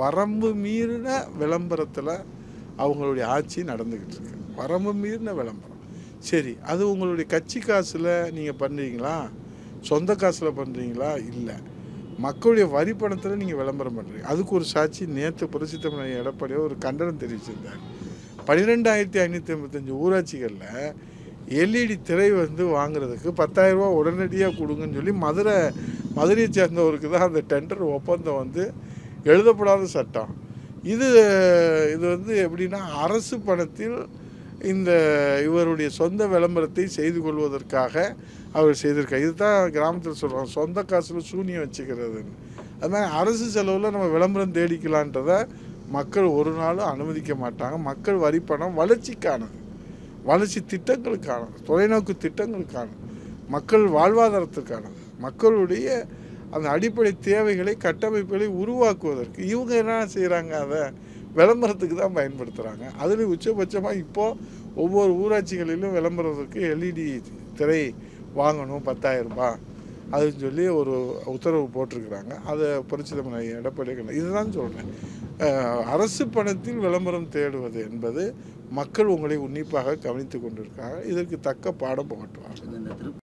வரம்பு மீறின விளம்பரத்தில் அவங்களுடைய ஆட்சி நடந்துக்கிட்டு இருக்கு. வரம்பு மீறின விளம்பரம். சரி அது உங்களுடைய கட்சி காசில் நீங்கள் பண்ணுறீங்களா சொந்த காசில் பண்ணுறீங்களா இல்லை. மக்களுடைய வரி பணத்தில் நீங்கள் விளம்பரம் பண்ணுறீங்க அதுக்கு ஒரு சாட்சி நேற்று புரட்சி தமிழ் ஒரு கண்டனம் தெரிவிச்சிருந்தார். பன்னிரெண்டாயிரத்தி ஐநூற்றி ஐம்பத்தஞ்சு ஊராட்சிகளில் எல்இடி திரை வந்து வாங்குறதுக்கு பத்தாயிரரூபா உடனடியாக கொடுங்கன்னு சொல்லி மதுரை மதுரையை சேர்ந்தவருக்கு தான் அந்த டெண்டர் ஒப்பந்தம் வந்து எழுதப்படாத சட்டம். இது இது வந்து எப்படின்னா அரசு பணத்தில் இந்த இவருடைய சொந்த விளம்பரத்தை செய்து கொள்வதற்காக அவர் செய்திருக்கார். இதுதான் கிராமத்தில் சொல்கிறாங்க சொந்த காசில் சூனியம் வச்சுக்கிறதுன்னு. அது மாதிரி அரசு செலவில் நம்ம விளம்பரம் தேடிக்கலான்றதை மக்கள் ஒரு நாளும் அனுமதிக்க மாட்டாங்க. மக்கள் வரி பணம் வளர்ச்சிக்கானது. வளர்ச்சி திட்டங்களுக்கானது தொலைநோக்கு திட்டங்களுக்கானது. மக்கள் வாழ்வாதாரத்திற்கானது மக்களுடைய அந்த அடிப்படை தேவைகளை கட்டமைப்புகளை உருவாக்குவதற்கு. இவங்க என்ன செய்கிறாங்க அதை விளம்பரத்துக்கு தான் பயன்படுத்துகிறாங்க அதில் உச்சபட்சமாக இப்போது ஒவ்வொரு ஊராட்சிகளிலும் விளம்பரத்துக்கு எல்இடி திரை வாங்கணும் பத்தாயிரரூபா அதுன்னு சொல்லி ஒரு உத்தரவு போட்டிருக்கிறாங்க. அதை புரட்சி தமிழ் எடப்பாடி இதுதான் சொல்கிறேன் அரசு பணத்தில் விளம்பரம் தேடுவது என்பது மக்கள் உங்களை உன்னிப்பாக கவனித்து கொண்டிருக்காங்க இதற்கு தக்க பாடம் புகட்டுவாங்க